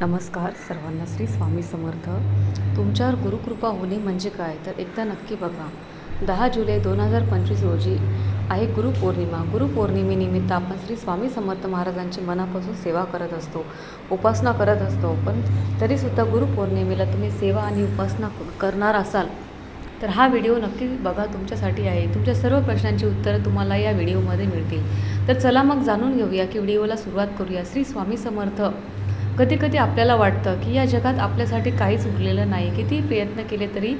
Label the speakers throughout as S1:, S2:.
S1: नमस्कार सर्वांना श्री स्वामी समर्थ. तुमच्यावर गुरुकृपा होणे म्हणजे काय? तर एकदा नक्की बघा. दहा जुलै दोन हजार पंचवीस रोजी आहे गुरुपौर्णिमा. गुरुपौर्णिमेनिमित्त आपण श्री स्वामी समर्थ महाराजांची मनापासून सेवा करत असतो उपासना करत असतो. पण तरीसुद्धा गुरुपौर्णिमेला तुम्ही सेवा आणि उपासना क- करणार असाल तर हा व्हिडिओ नक्की बघा तुमच्यासाठी आहे. तुमच्या सर्व प्रश्नांची उत्तरं तुम्हाला या व्हिडिओमध्ये मिळतील. तर चला मग जाणून घेऊया की व्हिडिओला सुरुवात करूया. श्री स्वामी समर्थ. कधी कधी आपल्याला वाटतं की या जगात आपल्यासाठी काहीच उरलेलं नाही. किती प्रयत्न केले तरी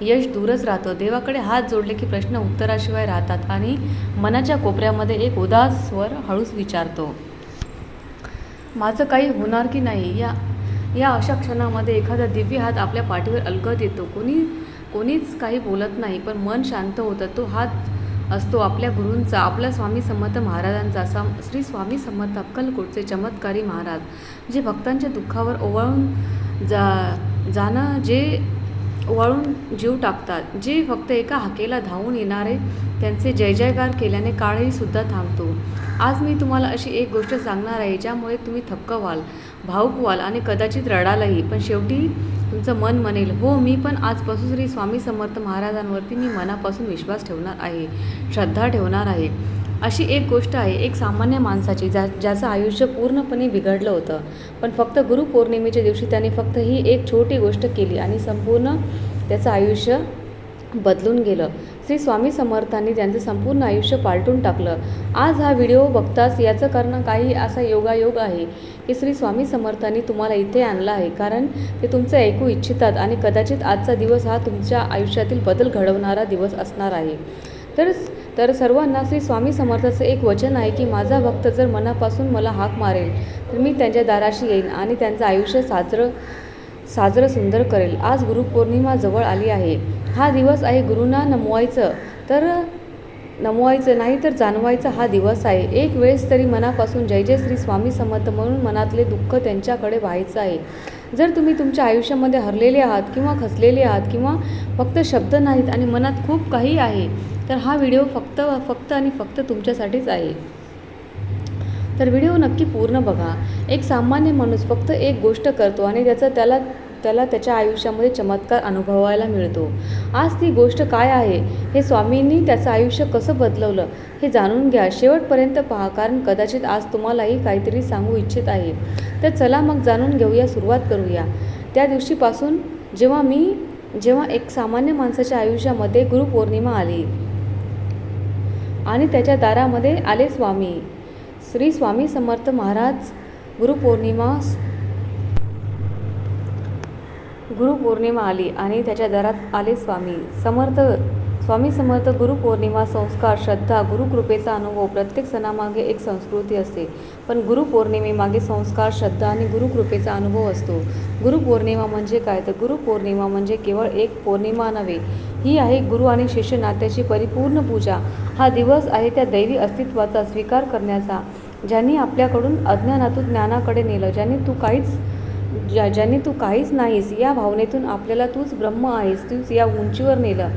S1: यश दूरच राहतं. देवाकडे हात जोडले की प्रश्न उत्तराशिवाय राहतात आणि मनाच्या कोपऱ्यामध्ये एक उदास स्वर हळूच विचारतो. माझं काही होणार की नाही? या या अशा क्षणामध्ये एखादा दिव्य हात आपल्या पाठीवर अलगत येतो. कोणी कोणीच काही बोलत नाही पण मन शांत होतं. तो हात असतो आपल्या गुरूंचा आपल्या स्वामी समर्थ महाराजांचा सम श्री स्वामी समर्थ अक्कलकोटचे चमत्कारी महाराज जे भक्तांच्या दुःखावर ओवाळून जा जाणं जे ओवाळून जीव टाकतात जे फक्त एका हाकेला धावून येणारे त्यांचे जय जयकार केल्याने काळही सुद्धा थांबतो. आज मी तुम्हाला अशी एक गोष्ट सांगणार आहे ज्यामुळे तुम्ही थक्क व्हाल भाऊक व्हाल आणि कदाचित रडालही पण शेवटी तुमचं मन म्हणेल हो मी पण आजपासून श्री स्वामी समर्थ महाराजांवरती मी मनापासून विश्वास ठेवणार आहे श्रद्धा ठेवणार आहे. अशी एक गोष्ट आहे एक सामान्य माणसाची ज्या ज्याचं आयुष्य पूर्णपणे बिघडलं होतं. पण फक्त गुरुपौर्णिमेच्या दिवशी त्याने फक्त ही एक छोटी गोष्ट केली आणि संपूर्ण त्याचं आयुष्य बदलून गेलं. श्री स्वामी समर्थांनी त्यांचं संपूर्ण आयुष्य पालटून टाकलं. आज हा व्हिडिओ बघताच याचं कारण काही असा योगायोग आहे की श्री स्वामी समर्थांनी तुम्हाला इथे आणला आहे. कारण ते तुमचं ऐकू इच्छितात आणि कदाचित आजचा दिवस हा तुमच्या आयुष्यातील बदल घडवणारा दिवस असणार आहे. तर तर सर्वांना श्री स्वामी समर्थाचं एक वचन आहे की माझा भक्त जर मनापासून मला हाक मारेल तर मी त्यांच्या दाराशी येईन आणि त्यांचं आयुष्य साजरं साजरं सुंदर करेल. आज गुरुपौर्णिमा जवळ आली आहे. हा दिवस आहे गुरूंना नमवायचं. तर नमवायचं नाही तर जाणवायचा हा दिवस आहे. एक वेळेस तरी मनापासून जय जय श्री स्वामी समर्थ म्हणून मनातले दुःख त्यांच्याकडे व्हायचं आहे. जर तुम्ही तुमच्या आयुष्यामध्ये हरलेले आहात किंवा खचलेले आहात किंवा फक्त शब्द नाहीत आणि मनात खूप काही आहे तर हा व्हिडिओ फक्त फक्त आणि फक्त तुमच्यासाठीच आहे. तर व्हिडिओ नक्की पूर्ण बघा. एक सामान्य माणूस फक्त एक गोष्ट करतो आणि त्याचा त्याला त्याला त्याच्या आयुष्यामध्ये चमत्कार अनुभवायला मिळतो. आज ती गोष्ट काय आहे? हे स्वामींनी त्याचं आयुष्य कसं बदलवलं? हे जाणून घ्या. शेवटपर्यंत पहा कारण कदाचित आज तुम्हालाही काहीतरी सांगू इच्छित आहे. तर चला मग जाणून घेऊया सुरुवात करूया. त्या दिवशीपासून जेव्हा मी जेव्हा एक सामान्य माणसाच्या आयुष्यामध्ये गुरुपौर्णिमा आली आणि त्याच्या दारामध्ये आले स्वामी श्री स्वामी समर्थ महाराज गुरुपौर्णिमा गुरुपौर्णिमा आली आणि त्याच्या दरात आले स्वामी. समर्थ स्वामी समर्थ गुरुपौर्णिमा संस्कार श्रद्धा गुरुकृपेचा अनुभव प्रत्येक सणामागे एक संस्कृती असते. पण गुरुपौर्णिमेमागे संस्कार श्रद्धा आणि गुरुकृपेचा अनुभव असतो. गुरुपौर्णिमा म्हणजे काय? तर गुरुपौर्णिमा म्हणजे केवळ एक पौर्णिमा नव्हे ही आहे गुरु आणि शिष्य नात्याची परिपूर्ण पूजा. हा दिवस आहे त्या दैवी अस्तित्वाचा स्वीकार करण्याचा ज्यांनी आपल्याकडून अज्ञानातून ज्ञानाकडे नेलं ज्यांनी तू काहीच ज्या ज्यांनी तू काहीच नाहीस या भावनेतून आपल्याला तूच ब्रह्म आहेस तूच या उंचीवर नेलं.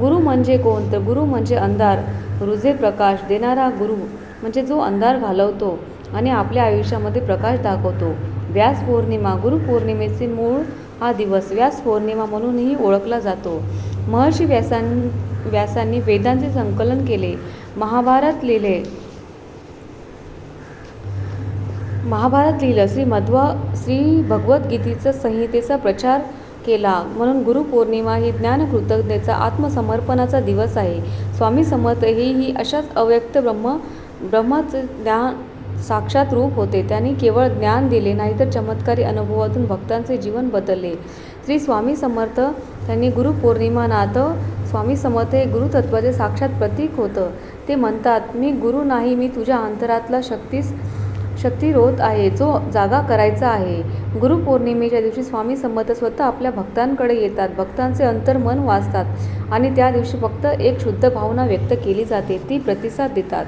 S1: गुरु म्हणजे कोण? तर गुरु म्हणजे अंधार. रुजे प्रकाश देणारा गुरु म्हणजे जो अंधार घालवतो आणि आपल्या आयुष्यामध्ये प्रकाश दाखवतो. व्यास पौर्णिमा गुरुपौर्णिमेचे मूळ हा दिवस व्यास पौर्णिमा म्हणूनही ओळखला जातो. महर्षी व्यासां व्यासांनी वेदांचे संकलन केले महाभारत लिहिले. महाभारत लिहिलं श्री मध्वा श्री भगवद्गीतेचं संहितेचा प्रचार केला. म्हणून गुरुपौर्णिमा ही ज्ञानकृतज्ञतेचा आत्मसमर्पणाचा दिवस आहे. स्वामी समर्थ हे ही अशाच अव्यक्त ब्रह्म ब्रह्माचं ज्ञान साक्षात रूप होते. त्यांनी केवळ ज्ञान दिले नाही तर चमत्कारी अनुभवातून भक्तांचे जीवन बदलले. श्री स्वामी समर्थ त्यांनी गुरुपौर्णिमा नातं स्वामी समर्थ हे गुरुतत्वाचे साक्षात प्रतीक होतं. ते म्हणतात मी गुरु नाही मी तुझ्या अंतरातला शक्तीस शक्तिरोध आहे जो जागा करायचा आहे. गुरुपौर्णिमेच्या दिवशी स्वामी समर्थ स्वतः आपल्या भक्तांकडे येतात. भक्तांचे अंतर्मन वाचतात आणि त्या दिवशी फक्त एक शुद्ध भावना व्यक्त केली जाते ती प्रतिसाद देतात.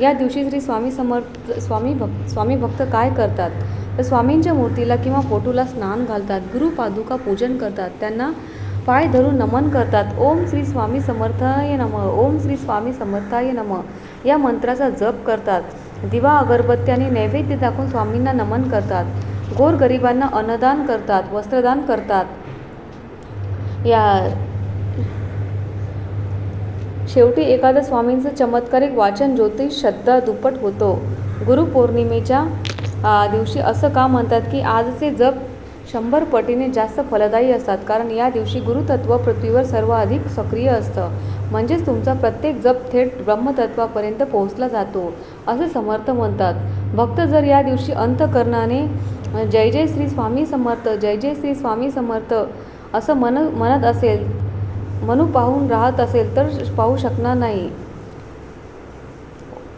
S1: या दिवशी श्री स्वामी समर्थ स्वामी भक्त स्वामी भक्त काय करतात? तर स्वामींच्या मूर्तीला किंवा फोटोला स्नान घालतात गुरुपादुका पूजन करतात त्यांना पाय धरून नमन करतात. ओम श्री स्वामी समर्थाय नम ओम श्री स्वामी समर्थाय नम या मंत्राचा जप करतात. दिवा अगरबत्त्याने नैवेद्य दाखवून स्वामींना नमन करतात. गोरगरिबांना अन्नदान करतात वस्त्रदान करतात. या शेवटी एखादं स्वामींचं चमत्कारिक वाचन ज्योतिष श्रद्धा दुप्पट होतो. गुरुपौर्णिमेच्या दिवशी असं का म्हणतात की आजचे जग शंभर पटीने जास्त फलदायी असतात. कारण या दिवशी गुरुतत्व पृथ्वीवर सर्वाधिक सक्रिय असतं. म्हणजेच तुमचा प्रत्येक जप थेट ब्रह्मतत्वापर्यंत पोहोचला जातो असे समर्थ म्हणतात. भक्त जर या दिवशी अंतकरणाने जय जय श्री स्वामी समर्थ जय जय श्री स्वामी समर्थ असं मन म्हणत असेल मनू पाहून राहत असेल तर पाहू शकणार नाही.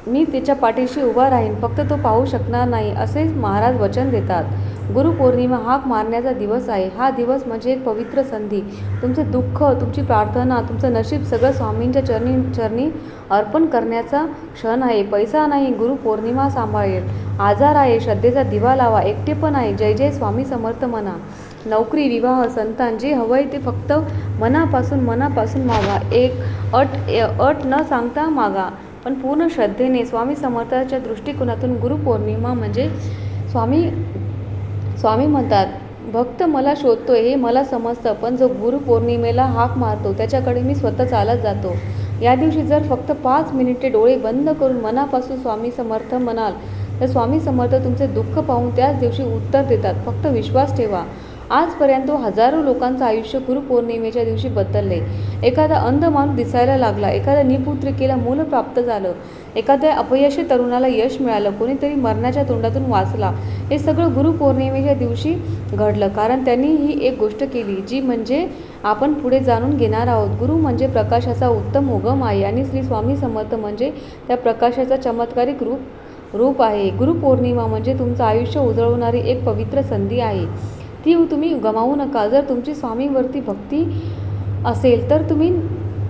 S1: मी तिच्या पाठीशी उभा राहीन फक्त तो पाहू शकणार नाही असे महाराज वचन देतात. गुरुपौर्णिमा हाक मारण्याचा दिवस आहे. हा दिवस म्हणजे एक पवित्र संधी. तुमचे दुःख तुमची प्रार्थना तुमचं नशीब सगळं स्वामींच्या चरणी चरणी अर्पण करण्याचा क्षण आहे. पैसा नाही गुरुपौर्णिमा सांभाळेल. आजार आहे श्रद्धेचा दिवा लावा एकटेपण आहे. जय जय स्वामी समर्थ म्हणा नोकरी विवाह संतान जे हवं आहे ते फक्त मनापासून मनापासून मागा. एक अट अट न सांगता मागा. पण पूर्ण श्रद्धेने स्वामी समर्थाच्या दृष्टिकोनातून गुरुपौर्णिमा म्हणजे स्वामी स्वामी म्हणतात भक्त मला शोधतोय हे मला समजतं पण जो गुरुपौर्णिमेला हाक मारतो त्याच्याकडे मी स्वतः चालत जातो. या दिवशी जर फक्त पाच मिनिटे डोळे बंद करून मनापासून स्वामी समर्थ म्हणाल तर स्वामी समर्थ तुमचे दुःख पाहून त्याच दिवशी उत्तर देतात. फक्त विश्वास ठेवा. आजपर्यंत हजारो लोकांचं आयुष्य गुरुपौर्णिमेच्या दिवशी बदलले. एखादा अंध माणूस दिसायला लागला एखाद्या निपुत्रिकेला मूल प्राप्त झालं एखाद्या अपयशी तरुणाला यश मिळालं कोणीतरी मरणाच्या तोंडातून वाचला हे सगळं गुरुपौर्णिमेच्या दिवशी घडलं. कारण त्यांनी ही एक गोष्ट केली जी म्हणजे आपण पुढे जाणून घेणार आहोत. गुरु म्हणजे प्रकाशाचा उत्तम उगम आहे आणि श्री स्वामी समर्थ म्हणजे त्या प्रकाशाचा चमत्कारिक रूप रूप आहे. गुरुपौर्णिमा म्हणजे तुमचं आयुष्य उजळवणारी एक पवित्र संधी आहे. ती तुम्ही गमावू नका. जर तुमची स्वामीवरती भक्ती असेल तर तुम्ही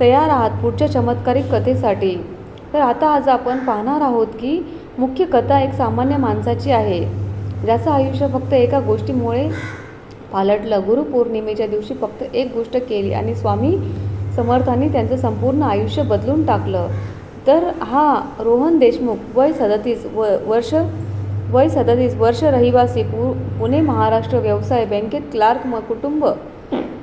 S1: तयार आहात पुढच्या चमत्कारिक कथेसाठी. तर आता आज आपण पाहणार आहोत की मुख्य कथा एक सामान्य माणसाची आहे. ज्याचं आयुष्य फक्त एका गोष्टीमुळे पालटलं. गुरुपौर्णिमेच्या दिवशी फक्त एक गोष्ट केली आणि स्वामी समर्थांनी त्यांचं संपूर्ण आयुष्य बदलून टाकलं. तर हा रोहन देशमुख वय सदतीस व वर्ष वय सदतीस वर्ष रहिवासी पु पुणे महाराष्ट्र व्यवसाय बँकेत क्लार्क म कुटुंब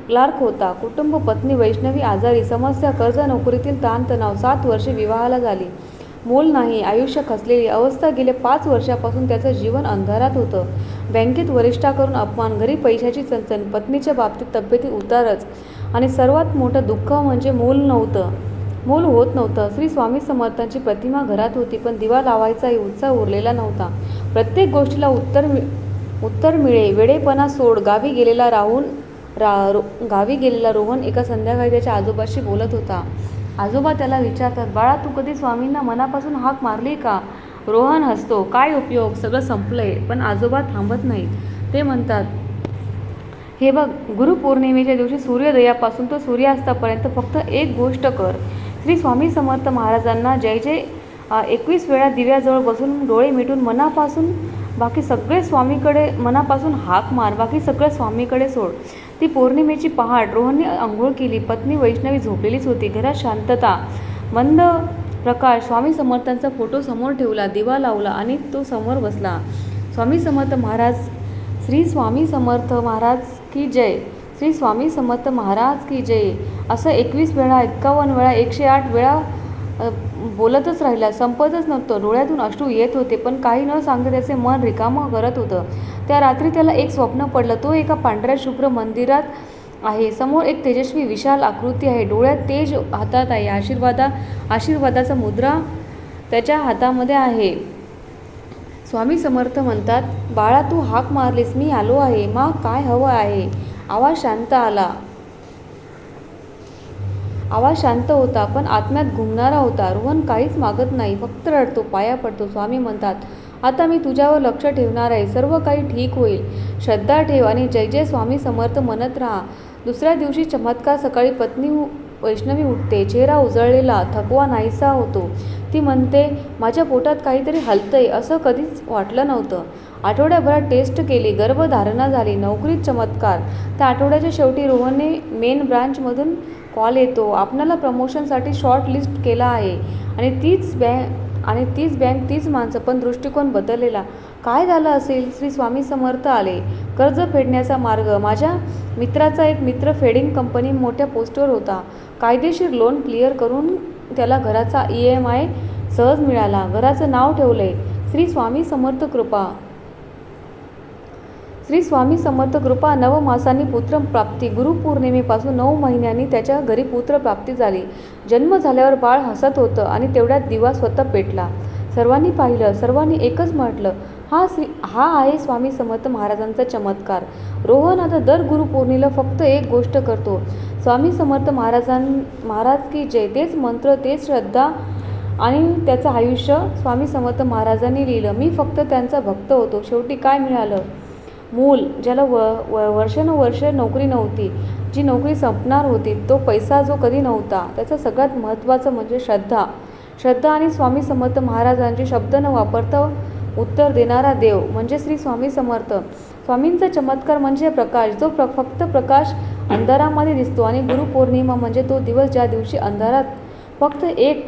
S1: क्लार्क होता. कुटुंब पत्नी वैष्णवी आजारी समस्या कर्ज नोकरीतील ताणतणाव सात वर्षे विवाहाला झाली. मूल नाही आयुष्य खचलेली अवस्था गेले पाच वर्षापासून त्याचं जीवन अंधारात होतं. बँकेत वरिष्ठाकडून अपमान घरी पैशाची चणचण पत्नीच्या बाबतीत तब्येती उतारच आणि सर्वात मोठं दुःख म्हणजे मूल नव्हतं. मूल होत नव्हतं. श्री स्वामी समर्थांची प्रतिमा घरात होती पण दिवा लावायचाही उत्साह उरलेला नव्हता. प्रत्येक गोष्टीला उत्तर मि उत्तर मिळे. वेडेपणा सोड. गावी गेलेला राहून रा रो गावी गेलेला रोहन एका संध्याकाळी त्याच्या आजोबाशी बोलत होता. आजोबा त्याला विचारतात बाळा तू कधी स्वामींना मनापासून हाक मारली का? रोहन हसतो काय उपयोग? सगळं संपलंय पण आजोबा थांबत नाहीत. ते म्हणतात हे बघ गुरुपौर्णिमेच्या दिवशी सूर्योदयापासून तो सूर्यास्तापर्यंत फक्त एक गोष्ट कर. श्री स्वामी समर्थ महाराजांना जय जय एकवीस वेळा दिव्याजवळ बसून डोळे मिटून मनापासून बाकी सगळे स्वामीकडे मनापासून हाक मार बाकी सगळं स्वामीकडे सोड. ती पौर्णिमेची पहाट रोहनने आंघोळ केली पत्नी वैष्णवी झोपलेलीच होती घरात शांतता मंद प्रकाश स्वामी समर्थांचा फोटो समोर ठेवला दिवा लावला आणि तो समोर बसला. स्वामी समर्थ महाराज श्री स्वामी समर्थ महाराज की जय श्री स्वामी समर्थ महाराज की जय असं एकवीस वेळा एक्कावन्न वेळा एकशे आठ वेळा बोलतच राहिला. संपतच नव्हतं. डोळ्यातून अश्रू येत होते पण काही न सांगत त्याचे मन रिकामं करत होतं. त्या रात्री त्याला एक स्वप्न पडलं. तो एका पांढऱ्या शुभ्र मंदिरात आहे. समोर एक तेजस्वी विशाल आकृती आहे. डोळ्यात तेज हातात आहे. आशीर्वादा आशीर्वादाचा मुद्रा त्याच्या हातामध्ये आहे. स्वामी समर्थ म्हणतात बाळा तू हाक मारलीस. मी आलो आहे. मा काय हवं आहे? आवाज शांत आला. आवाज शांत होता पण आत्म्यात घुमणारा होता. रोहन काहीच मागत नाही. फक्त रडतो पाया पडतो. स्वामी म्हणतात आता मी तुझ्यावर लक्ष ठेवणार आहे. सर्व काही ठीक होईल. श्रद्धा ठेव आणि जय जय स्वामी समर्थ म्हणत राहा. दुसऱ्या दिवशी चमत्कार सकाळी पत्नी वैष्णवी उठते. चेहरा उजळलेला थकवा नाहीसा होतो. ती म्हणते माझ्या पोटात काहीतरी हलतंय. असं कधीच वाटलं नव्हतं. आठवड्याभरात टेस्ट केली. गर्भधारणा झाली. नोकरीत चमत्कार. त्या आठवड्याच्या शेवटी रोहनने मेन ब्रांचमधून कॉल येतो. आपणाला प्रमोशनसाठी शॉर्ट लिस्ट केला आहे आणि तीच बॅ आणि तीच बँक तीच माणसं पण दृष्टिकोन बदललेला. काय झालं असेल? श्री स्वामी समर्थ आले. कर्ज फेडण्याचा मार्ग. माझ्या मित्राचा एक मित्र फेडिंग कंपनी मोठ्या पोस्टवर होता. कायदेशीर लोन क्लिअर करून त्याला घराचा ई एम आय सहज मिळाला. घराचं नाव ठेवलंय. श्री स्वामी समर्थ कृपा. श्री स्वामी समर्थ कृपा नवमासांनी पुत्रप्राप्ती. गुरुपौर्णिमेपासून नऊ महिन्यांनी त्याच्या घरी पुत्रप्राप्ती झाली. जन्म झाल्यावर बाळ हसत होतं आणि तेवढ्यात दिवा स्वतः पेटला. सर्वांनी पाहिलं सर्वांनी एकच म्हटलं हा श्री हा आहे स्वामी समर्थ महाराजांचा चमत्कार. रोहन आता दर गुरुपौर्णिमेला फक्त एक गोष्ट करतो. स्वामी समर्थ महाराजां महाराज की जय. तेच मंत्र तेच श्रद्धा आणि त्याचं आयुष्य स्वामी समर्थ महाराजांनी लिहिलं. मी फक्त त्यांचा भक्त होतो. शेवटी काय मिळालं? मूल ज्याला व व वर्षानुवर्ष नोकरी नव्हती जी नोकरी संपणार होती तो पैसा जो कधी नव्हता त्याचं सगळ्यात महत्त्वाचं म्हणजे श्रद्धा. श्रद्धा आणि स्वामी समर्थ महाराजांचे शब्द न वापरता उत्तर देणारा देव म्हणजे श्री स्वामी समर्थ. स्वामींचा चमत्कार म्हणजे प्रकाश जो प्र फक्त प्रकाश अंधारामध्ये दिसतो आणि गुरुपौर्णिमा म्हणजे तो दिवस ज्या दिवशी अंधारात फक्त एक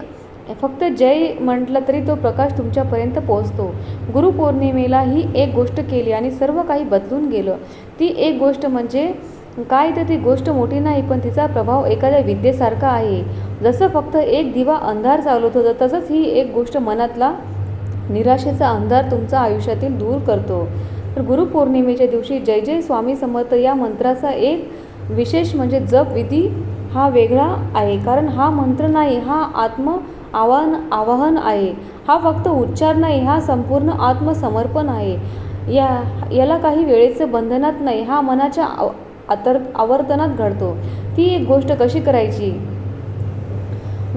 S1: फक्त जय म्हटलं तरी तो प्रकाश तुमच्यापर्यंत पोहोचतो. गुरुपौर्णिमेला ही एक गोष्ट केली आणि सर्व काही बदलून गेलं. ती एक गोष्ट म्हणजे काय तर ती गोष्ट मोठी नाही पण तिचा प्रभाव एखाद्या विद्येसारखा आहे. जसं फक्त एक दिवा अंधार चालवत होतं तसंच ही एक गोष्ट मनातला निराशेचा अंधार तुमचा आयुष्यातील दूर करतो. तर गुरुपौर्णिमेच्या दिवशी जय जय स्वामी समर्थ या मंत्राचा एक विशेष म्हणजे जप विधी हा वेगळा आहे. कारण हा मंत्र नाही हा आत्म आवाहन आवाहन आहे. हा फक्त उच्चार नाही हा संपूर्ण आत्मसमर्पण आहे. या याला काही वेळेचं बंधनात नाही हा मनाच्या आव आतर आवर्तनात घडतो. ती एक गोष्ट कशी करायची?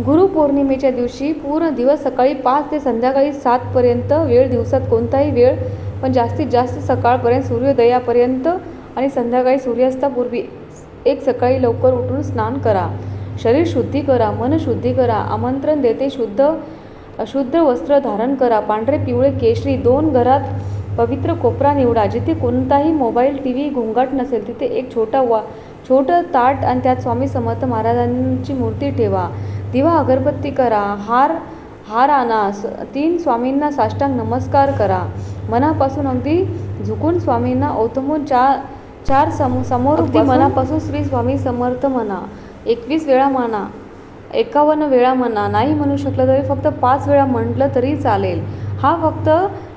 S1: गुरुपौर्णिमेच्या दिवशी पूर्ण दिवस सकाळी पाच ते संध्याकाळी सातपर्यंत वेळ दिवसात कोणताही वेळ पण जास्तीत जास्त सकाळपर्यंत सूर्योदयापर्यंत आणि संध्याकाळी सूर्यास्तापूर्वी एक सकाळी लवकर उठून स्नान करा. शरीर शुद्धी करा मन शुद्धी करा आमंत्रण देते शुद्ध अशुद्ध वस्त्र धारण करा. पांढरे पिवळे केशरी दोन घरात पवित्र कोपरा निवडा. जिथे कोणताही मोबाईल टी व्ही घोंगाट नसेल तिथे एक छोटा वा छोटं ताट आणि त्यात स्वामी समर्थ महाराजांची मूर्ती ठेवा. दिवा अगरबत्ती करा. हार हार आणा. तीन स्वामींना साष्टांग नमस्कार करा. मनापासून अगदी झुकून स्वामींना ओतमून चार चार सम समोर मनापासून श्री स्वामी समर्थ म्हणा. एकवीस वेळा म्हणा एकावन्न वेळा म्हणा नाही म्हणू शकलं तरी फक्त पाच वेळा म्हटलं तरी चालेल. हा फक्त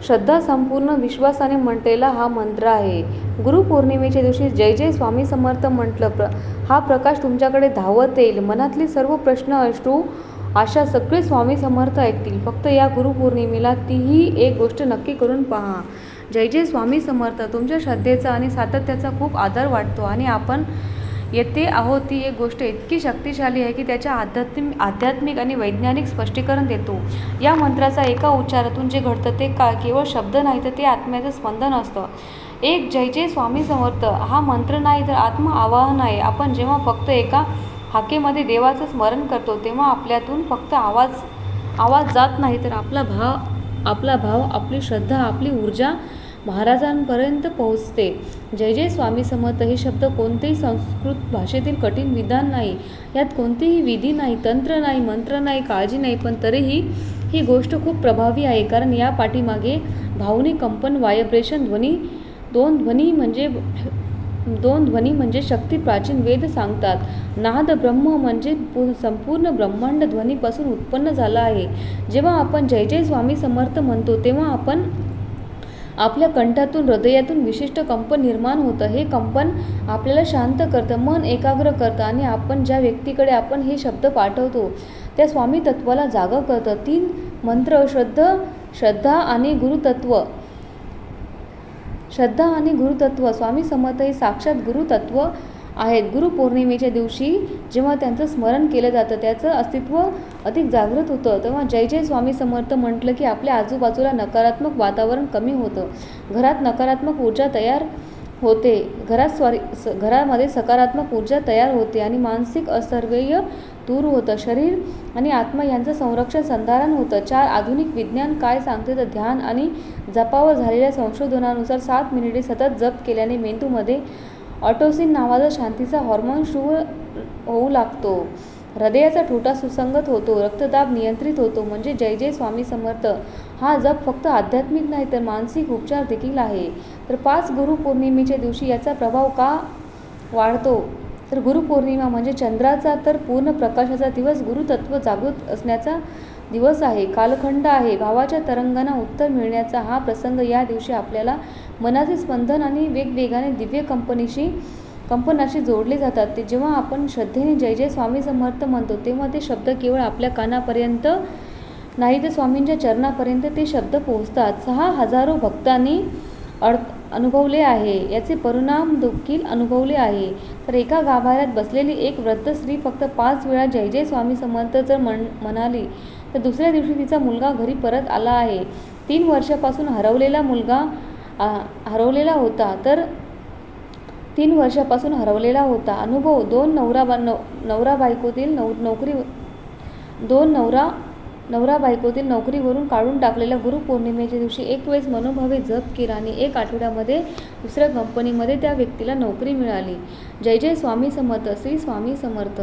S1: श्रद्धा संपूर्ण विश्वासाने म्हटलेला हा मंत्र आहे. गुरुपौर्णिमेच्या दिवशी जय जय स्वामी समर्थ म्हटलं प्र हा प्रकाश तुमच्याकडे धावत येईल. मनातले सर्व प्रश्न अश्रू अशा सगळे स्वामी समर्थ ऐकतील. फक्त या गुरुपौर्णिमेला तीही एक गोष्ट नक्की करून पहा. जय जय स्वामी समर्थ. तुमच्या श्रद्धेचा आणि सातत्याचा खूप आदर वाटतो आणि आपण येथे आहोत ती एक गोष्ट इतकी शक्तिशाली आहे की त्याच्या आध्यात्मिक आध्यात्मिक आणि वैज्ञानिक स्पष्टीकरण देतो. या मंत्राचा एका उच्चारातून जे घडतं ते का केवळ शब्द नाही तर ते आत्म्याचं स्पंदन असतं. एक जय जय स्वामी समर्थ हा मंत्र नाही तर आत्म आवाहन आहे आपण जेव्हा फक्त एका हाकेमध्ये देवाचं स्मरण करतो तेव्हा आपल्यातून फक्त आवाज आवाज जात नाही तर आपला भाव आपला भाव आपली श्रद्धा आपली ऊर्जा महाराजांपर्यंत पोहोचते. जय जय स्वामी समर्थ हे शब्द कोणतेही संस्कृत भाषेतील कठीण विधान नाही. यात कोणतीही विधी नाही तंत्र नाही मंत्र नाही काळजी नाही पण तरीही ही गोष्ट खूप प्रभावी आहे कारण या पाठीमागे भावनिक कंपन व्हायब्रेशन ध्वनी दोन ध्वनी म्हणजे दोन ध्वनी म्हणजे शक्ती प्राचीन वेद सांगतात. नाद ब्रह्म म्हणजे संपूर्ण ब्रह्मांड ध्वनीपासून उत्पन्न झाला आहे. जेव्हा आपण जय जय स्वामी समर्थ म्हणतो तेव्हा आपण आपल्या कंठातून हृदयातून विशिष्ट कंपन निर्माण होतं. हे कंपन आपल्याला शांत करतं मन एकाग्र करतं आणि आपण ज्या व्यक्तीकडे आपण हे शब्द पाठवतो त्या स्वामी तत्वाला जागा करतं. तीन मंत्र श्रद्ध श्रद्धा आणि गुरुतत्व. श्रद्धा आणि गुरुतत्व. स्वामी समर्थ हे साक्षात गुरुतत्व आहेत. गुरुपौर्णिमेच्या दिवशी जेव्हा त्यांचं स्मरण केलं जातं त्याचं अस्तित्व अधिक जागृत होतं. तेव्हा जय जय स्वामी समर्थ म्हटलं की आपल्या आजूबाजूला नकारात्मक वातावरण कमी होतं. घरात नकारात्मक ऊर्जा तयार होते. घरात स्वारी स घरामध्ये सकारात्मक ऊर्जा तयार होते आणि मानसिक असर्वेय दूर होतं. शरीर आणि आत्मा यांचं संरक्षण संधारण होतं. चार आधुनिक विज्ञान काय सांगते तर ध्यान आणि जपावर झालेल्या संशोधनानुसार सात मिनिटे सतत जप केल्याने मेंदूमध्ये ऑटोसिन नावाचा शांतीचा हॉर्मोन सुरू होऊ लागतो. हृदयाचा ठोटा सुसंगत होतो रक्तदाब नियंत्रित होतो म्हणजे जय जय स्वामी समर्थ. हा जप फक्त आध्यात्मिक नाही तर मानसिक उपचार देखील आहे. तर पाच गुरुपौर्णिमेच्या दिवशी याचा प्रभाव का वाढतो? तर गुरुपौर्णिमा म्हणजे चंद्राचा तर पूर्ण प्रकाशाचा दिवस गुरुतत्व जागृत असण्याचा दिवस आहे. कालखंड आहे. भावाच्या तरंगांना उत्तर मिळण्याचा हा प्रसंग या दिवशी आपल्याला मनाचे स्पंदन आणि वेगवेगाने दिव्य कंपनीशी कंपनाशी जोडले जातात. ते जेव्हा आपण श्रद्धेने जय जय स्वामी समर्थ म्हणतो तेव्हा ते शब्द केवळ आपल्या कानापर्यंत नाही तर स्वामींच्या चरणापर्यंत ते शब्द पोहोचतात. सहा हजारो भक्तांनी अड अनुभवले आहे. याचे परिणाम देखील अनुभवले आहे. तर एका गाभाऱ्यात बसलेली एक वृद्ध स्त्री फक्त पाच वेळा जय जय स्वामी समर्थ जर म्हण म्हणाली तर दुसऱ्या दिवशी तिचा मुलगा घरी परत आला आहे. तीन वर्षापासून हरवलेला मुलगा हरवलेला होता. तर तीन वर्षापासून हरवलेला होता. अनुभव दोन नवरा बा नव नवरा बायकोतील नव नोकरी दोन नवरा नवरा बायकोतील नोकरीवरून काढून टाकलेल्या गुरुपौर्णिमेच्या दिवशी एक वेळेस मनोभावे जप केला आणि एक आठवड्यामध्ये दुसऱ्या कंपनीमध्ये त्या व्यक्तीला नोकरी मिळाली. जय जय स्वामी समर्थ श्री स्वामी समर्थ.